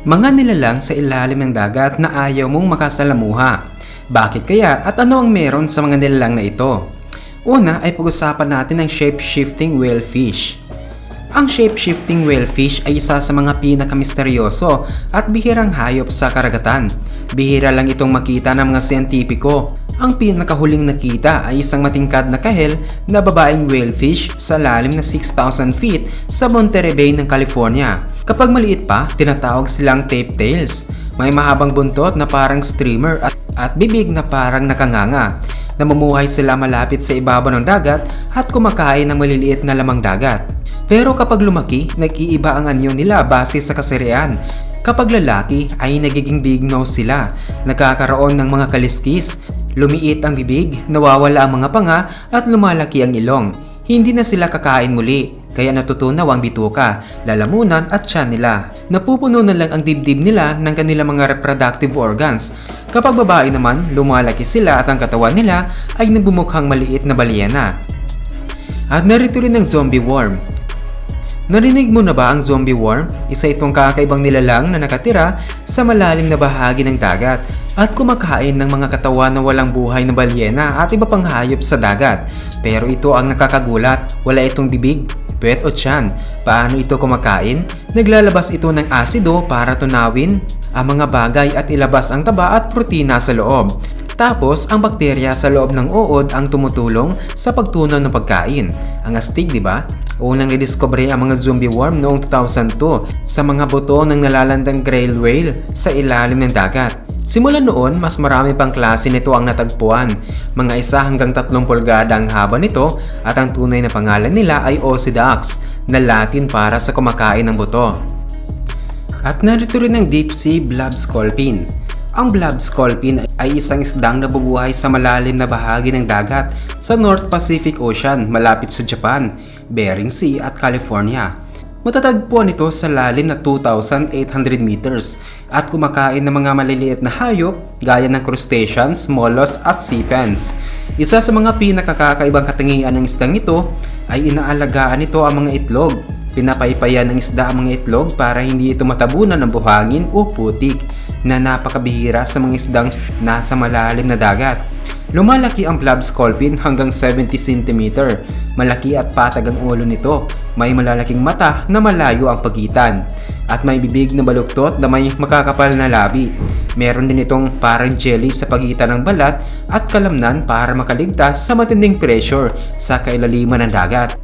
Mga nilalang sa ilalim ng dagat na ayaw mong makasalamuha. Bakit kaya at ano ang meron sa mga nilalang na ito? Una ay pag-usapan natin ang shape-shifting whale fish. Ang shape-shifting whale fish ay isa sa mga pinakamisteryoso at bihirang hayop sa karagatan. Bihira lang itong makita ng mga siyentipiko. Ang pinakahuling nakita ay isang matingkad na kahel na babaeng whale fish sa lalim na 6,000 feet sa Monterey Bay ng California. Kapag maliit pa, tinatawag silang tape tails. May mahabang buntot na parang streamer at, at bibig na parang nakanganga. Namumuhay sila malapit sa ibabaw ng dagat at kumakain ng maliliit na lamang dagat. Pero kapag lumaki, nag-iiba ang anyo nila base sa kasarian. Kapag lalaki ay nagiging big nose sila, nagkakaroon ng mga kaliskis, lumiit ang bibig, nawawala ang mga panga at lumalaki ang ilong. Hindi na sila kakain muli, kaya natutunaw ang bituka, lalamunan at tiyan nila. Napupuno na lang ang dibdib nila ng kanilang mga reproductive organs. Kapag babae naman, lumalaki sila at ang katawan nila ay nabumukhang maliit na balyena. At narito rin ang zombie worm. Narinig mo na ba ang zombie worm? Isa itong kakaibang nilalang na nakatira sa malalim na bahagi ng dagat at kumakain ng mga katawan na walang buhay na balyena at iba pang hayop sa dagat. Pero ito ang nakakagulat, wala itong bibig, puwet o tiyan. Paano ito kumakain? Naglalabas ito ng asido para tunawin ang mga bagay at ilabas ang taba at protina sa loob. Tapos, ang bakterya sa loob ng uod ang tumutulong sa pagtunaw ng pagkain. Ang astig, di ba? Unang nidiscovery ang mga zombie worm noong 2002 sa mga buto ng nalalandang grail whale sa ilalim ng dagat. Simula noon, mas marami pang klase nito ang natagpuan. Mga isa hanggang tatlong pulgada ang haba nito at ang tunay na pangalan nila ay Ocedox na Latin para sa kumakain ng buto. At narito rin ang deep sea blob sculpin. Ang blob sculpin ay isang isdang nabubuhay sa malalim na bahagi ng dagat sa North Pacific Ocean malapit sa Japan, Bering Sea at California. Matatagpuan ito sa lalim na 2,800 meters at kumakain ng mga maliliit na hayop gaya ng crustaceans, mollusks at sea pens. Isa sa mga pinakakakaibang katangian ng isdang ito ay inaalagaan nito ang mga itlog. Pinapaypayan ng isda ang mga itlog para hindi ito matabunan ng buhangin o putik na napakabihira sa mga isdang nasa malalim na dagat. Lumalaki ang blob sculpin hanggang 70 cm. Malaki at patag ang ulo nito. May malalaking mata na malayo ang pagitan. At may bibig na baluktot na may makakapal na labi. Meron din itong parang jelly sa pagitan ng balat at kalamnan para makaligtas sa matinding pressure sa kailaliman ng dagat.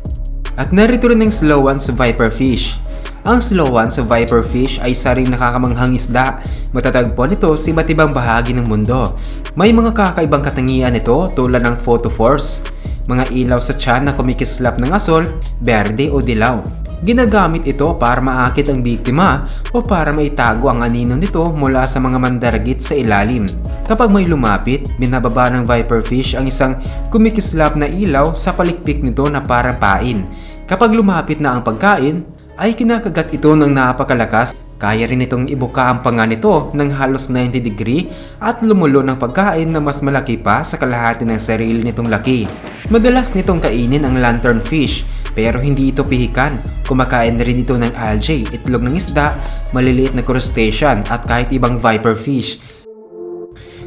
At narito rin ang slowan sa viperfish. Ang slowan sa viperfish ay isa ring nakakamanghang isda. Matatagpuan ito sa iba't ibang bahagi ng mundo. May mga kakaibang katangian ito tulad ng photophores, mga ilaw sa tiyan na kumikislap ng asol, berde o dilaw. Ginagamit ito para maakit ang biktima o para maitago ang anino nito mula sa mga mandaragit sa ilalim. Kapag may lumapit, binababa ng viperfish ang isang kumikislap na ilaw sa palikpik nito na parang pain. Kapag lumapit na ang pagkain, ay kinakagat ito ng napakalakas. Kaya rin itong ibuka ang panga nito ng halos 90 degree at lumulo ng pagkain na mas malaki pa sa kalahati ng sarili nitong laki. Madalas nitong kainin ang lanternfish pero hindi ito pihikan. Kumakain rin ito ng algae, itlog ng isda, maliliit na crustacean at kahit ibang viperfish.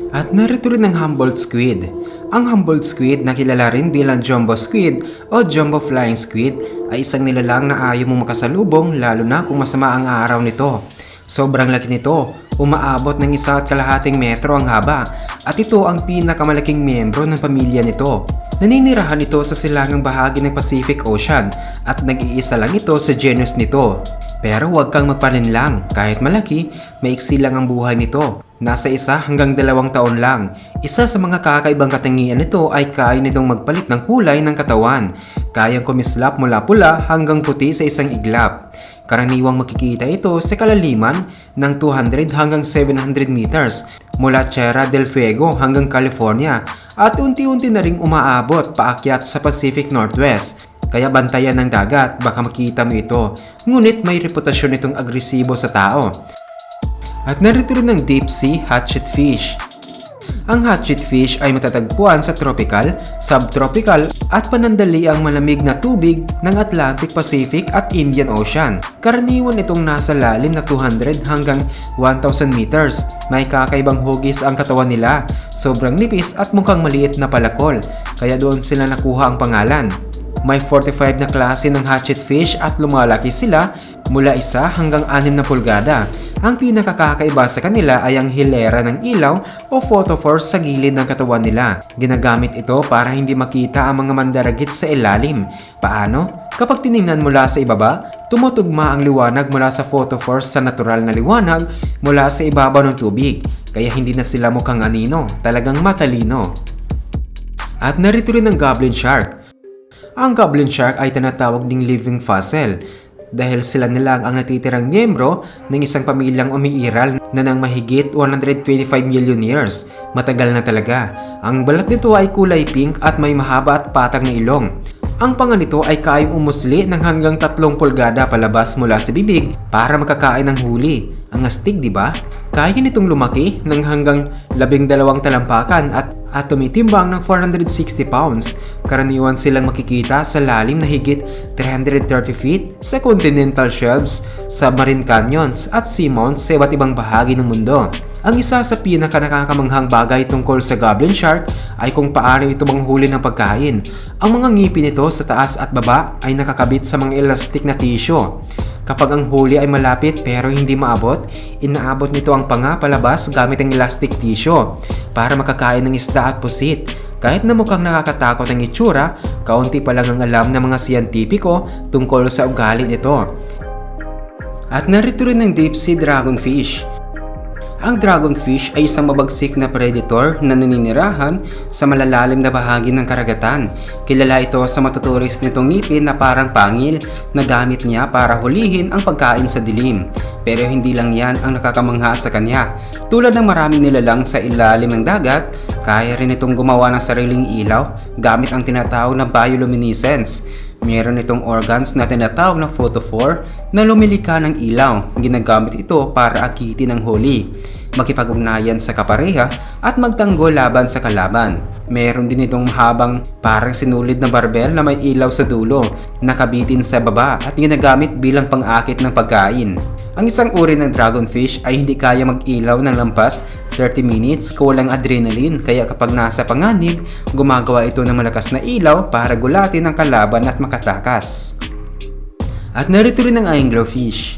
At narito rin ang Humboldt squid. Ang Humboldt squid na kilala rin bilang jumbo squid o jumbo flying squid ay isang nilalang na ayaw mong makasalubong lalo na kung masama ang araw nito. Sobrang laki nito, umaabot ng isa at kalahating metro ang haba at ito ang pinakamalaking miyembro ng pamilya nito. Naninirahan ito sa silangang bahagi ng Pacific Ocean at nag-iisa lang ito sa genus nito. Pero huwag kang magpaninlang, kahit malaki, maiksi lang ang buhay nito. Nasa isa hanggang dalawang taon lang. Isa sa mga kakaibang katangian nito ay kaya nitong magpalit ng kulay ng katawan. Kayang kumislap mula pula hanggang puti sa isang iglap. Karaniwang makikita ito sa kalaliman ng 200 hanggang 700 meters mula Tierra del Fuego hanggang California at unti-unti na ring umaabot paakyat sa Pacific Northwest. Kaya bantayan ng dagat, baka makita mo ito. Ngunit may reputasyon itong agresibo sa tao. At narito rin ang deep sea hatchet fish. Ang hatchet fish ay matatagpuan sa tropical, subtropical at panandali ang malamig na tubig ng Atlantic Pacific at Indian Ocean. Karaniwan itong nasa lalim na 200 hanggang 1,000 meters. May kakaibang hugis ang katawan nila, sobrang nipis at mukhang maliit na palakol, kaya doon sila nakuha ang pangalan. May 45 na klase ng hatchet fish at lumalaki sila mula isa hanggang 6 na pulgada. Ang pinakakakaiba sa kanila ay ang hilera ng ilaw o photophores sa gilid ng katawan nila. Ginagamit ito para hindi makita ang mga mandaragit sa ilalim. Paano? Kapag tiningnan mula sa ibaba, tumutugma ang liwanag mula sa photophores sa natural na liwanag mula sa ibabaw ng tubig. Kaya hindi na sila mukhang anino, talagang matalino. At narito rin ang goblin shark. Ang goblin shark ay tinatawag ding living fossil dahil sila nilang ang natitirang miyembro ng isang pamilyang umiiral na ng mahigit 125 million years. Matagal na talaga. Ang balat nito ay kulay pink at may mahaba at patag na ilong. Ang panga nito ay kayang umusli ng hanggang 3 pulgada palabas mula sa bibig para makakain ng huli. Ang astig, di ba? Kaya nitong lumaki ng hanggang 12 talampakan at at tumitimbang ng 460 pounds. Karaniwan silang makikita sa lalim na higit 330 feet sa continental shelves, submarine canyons at seamounts sa iba't ibang bahagi ng mundo. Ang isa sa pinaka nakakamanghang bagay tungkol sa goblin shark ay kung paano ito manghuli ng pagkain. Ang mga ngipin nito sa taas at baba ay nakakabit sa mga elastic na tissue. Kapag ang huli ay malapit pero hindi maabot, inaabot nito ang panga palabas gamit ang elastic tissue para makakain ng isda at pusit. Kahit na mukhang nakakatakot ang itsura, kaunti pa lang ang alam ng mga siyentipiko tungkol sa ugali nito. At narito rin ang deep sea dragonfish. Ang dragonfish ay isang mabagsik na predator na naninirahan sa malalalim na bahagi ng karagatan. Kilala ito sa matuturis nitong ngipin na parang pangil na gamit niya para hulihin ang pagkain sa dilim. Pero hindi lang yan ang nakakamangha sa kanya. Tulad ng maraming nilalang sa ilalim ng dagat, kaya rin itong gumawa ng sariling ilaw gamit ang tinatawag na bioluminescence. Meron itong organs na tinatawag na photophore na lumilika ng ilaw. Ginagamit ito para akitin ang huli, makipag-ugnayan sa kapareha at magtanggol laban sa kalaban. Meron din itong mahabang parang sinulid na barbel na may ilaw sa dulo, nakabitin sa baba at ginagamit bilang pang-akit ng pagkain. Ang isang uri ng dragonfish ay hindi kaya mag-ilaw ng lampas 30 minutes kung walang adrenaline kaya kapag nasa panganib, gumagawa ito ng malakas na ilaw para gulatin ang kalaban at makatakas. At narito rin ang anglerfish.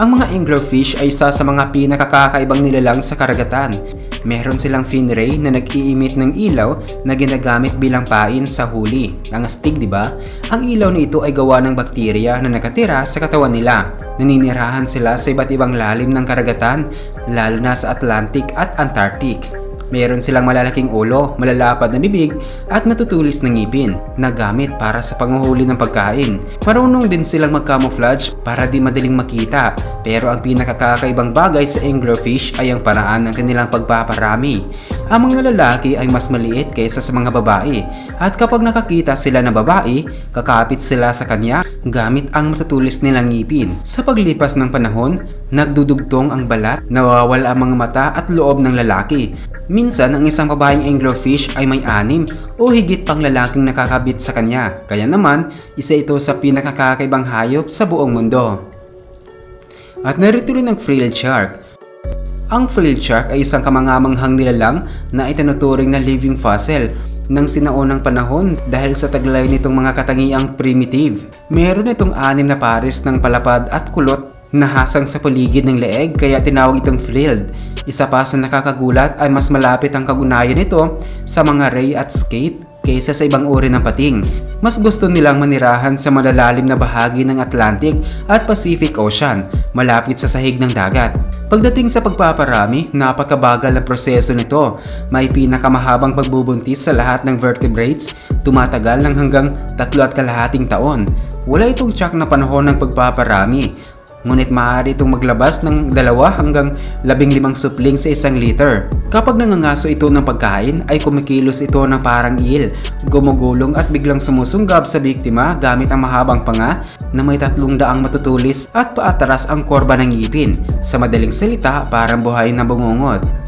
Ang mga anglerfish ay isa sa mga pinakakakaibang nilalang sa karagatan. Meron silang fin ray na nag-iimit ng ilaw na ginagamit bilang pain sa huli. Ang astig, di ba? Ang ilaw na ito ay gawa ng bakterya na nakatira sa katawan nila. Naninirahan sila sa iba't ibang lalim ng karagatan, lalo na sa Atlantic at Antarctic. Meron silang malalaking ulo, malalapad na bibig at matutulis na ngipin na gamit para sa panguhuli ng pagkain. Marunong din silang mag-camouflage para di madaling makita pero ang pinakakakaibang bagay sa anglerfish ay ang paraan ng kanilang pagpaparami. Ang mga lalaki ay mas maliit kaysa sa mga babae at kapag nakakita sila ng babae, kakapit sila sa kanya gamit ang matutulis nilang ngipin. Sa paglipas ng panahon, nagdudugtong ang balat, nawawala ang mga mata at loob ng lalaki. Minsan, ang isang babaeng anglerfish ay may anim o higit pang lalaking nakakabit sa kanya. Kaya naman, isa ito sa pinakakakaibang hayop sa buong mundo. At narito rin ang frilled shark ang frilled shark ay isang kamangamanghang nilalang na itinuturing na living fossil ng sinaunang panahon dahil sa taglay nitong mga katangiang primitive. Meron itong anim na pares ng palapad at kulot na hasang sa paligid ng leeg kaya tinawag itong frilled. Isa pa sa nakakagulat ay mas malapit ang kagunayan nito sa mga ray at skate kaysa sa ibang uri ng pating. Mas gusto nilang manirahan sa malalalim na bahagi ng Atlantic at Pacific Ocean, malapit sa sahig ng dagat. Pagdating sa pagpaparami, napakabagal ng proseso nito. May pinakamahabang pagbubuntis sa lahat ng vertebrates, tumatagal ng hanggang tatlo at kalahating taon. Wala itong tsak na panahon ng pagpaparami. Ngunit maaari itong maglabas ng dalawa hanggang labing limang supling sa isang liter. Kapag nangangaso ito ng pagkain ay kumikilos ito ng parang eel, gumugulong at biglang sumusunggab sa biktima gamit ang mahabang panga na may tatlong daang matutulis at paataras ang korba ng ngipin. Sa madaling salita, parang buhay na bungungot.